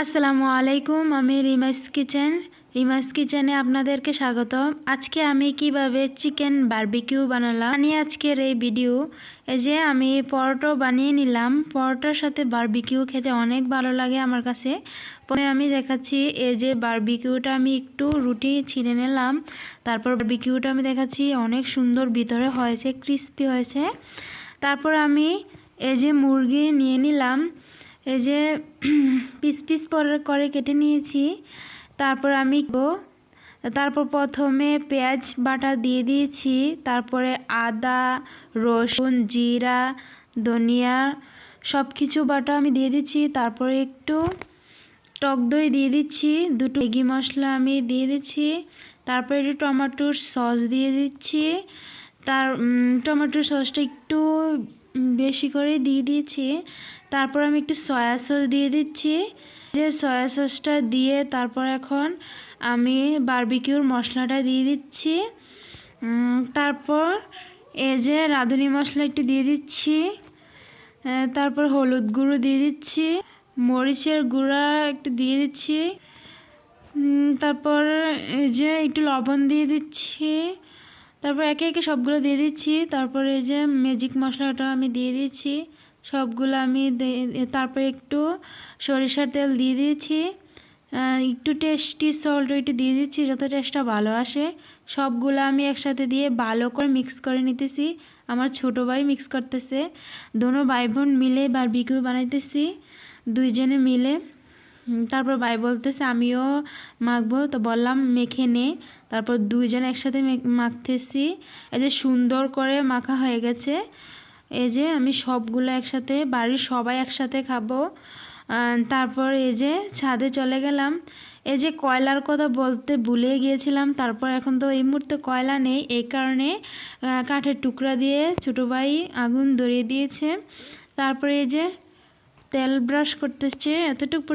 আসসালামু আলাইকুম, আমি রিমাইস কিচেন। রিমাইস কিচেনে আপনাদেরকে স্বাগত আজকে আমি কীভাবে চিকেন বারবিকিউ বানালাম আমি আজকের এই ভিডিও। এই যে আমি পরোটা বানিয়ে নিলাম, পরোটার সাথে বারবিকিউ খেতে অনেক ভালো লাগে আমার কাছে। প্রথমে আমি দেখাচ্ছি এই যে বারবিকিউটা আমি একটু রুটি ছিঁড়ে নিলাম। তারপর বারবিকিউটা আমি দেখাচ্ছি, অনেক সুন্দর ভিতরে হয়েছে ক্রিস্পি হয়েছে। তারপর আমি এই যে মুরগি নিয়ে নিলাম। এই যে, পিস পিস করে কেটে নিয়েছি। তারপর আমি তারপর প্রথমে পেঁয়াজ বাটা দিয়ে দিয়েছি। তারপরে আদা, রসুন, জিরা, ধনিয়া সব কিছু বাটা আমি দিয়ে দিচ্ছি। তারপরে একটু টক দই দিয়ে দিচ্ছি। দুটো ম্যাগি মশলা আমি দিয়ে দিচ্ছি। তারপরে একটু টমেটোর সস দিয়ে দিচ্ছি। তার টমেটোর সসটা একটু বেশি করে দিয়ে দিয়েছি। তারপর আমি একটু সয়া সস দিয়ে দিচ্ছি। যে সয়া সসটা দিয়ে তারপর এখন আমি বারবিকিউর মশলাটা দিয়ে দিচ্ছি। তারপর এই যে রাঁধুনি মশলা একটু দিয়ে দিচ্ছি। তারপর হলুদ গুঁড়ো দিয়ে দিচ্ছি। মরিচের গুঁড়া একটু দিয়ে দিচ্ছি। তারপর এই যে একটু লবণ দিয়ে দিচ্ছি। তারপর একে একে সবগুলো দিয়ে দিচ্ছি। তারপরে এই যে ম্যাজিক মশলাটা আমি দিয়ে দিচ্ছি। সবগুলো আমি তারপরে একটু সরিষার তেল দিয়ে দিয়েছি একটু টেস্টি সল্ট একটু দিয়ে দিচ্ছি যাতে টেস্টটা ভালো আসে। সবগুলো আমি একসাথে দিয়ে ভালো করে মিক্স করে নিতেছি। আমার ছোট ভাই মিক্স করতেছে। দোনো ভাই বোন মিলে বারবিকিউ বানাইতেছি। দুইজনে মিলে। তারপর ভাই বলতেছে, আমিও মাখবো। তো বললাম, মেখে নে। তারপর দুইজন একসাথে মাখতেছি। এই যে সুন্দর করে মাখা হয়ে গেছে। এই যে আমি সবগুলো একসাথে, বাড়ির সবাই একসাথে খাব। তারপর এই যে ছাদে চলে গেলাম। এই যে কয়লার কথা বলতে ভুলে গিয়েছিলাম। তারপর এখন তো এই মুহূর্তে কয়লা নেই। এই কারণে কাঠের টুকরা দিয়ে ছোটো ভাই আগুন ধরিয়ে দিয়েছে। তারপরে এই যে তেল ব্রাশ করতেছে। এতটুকু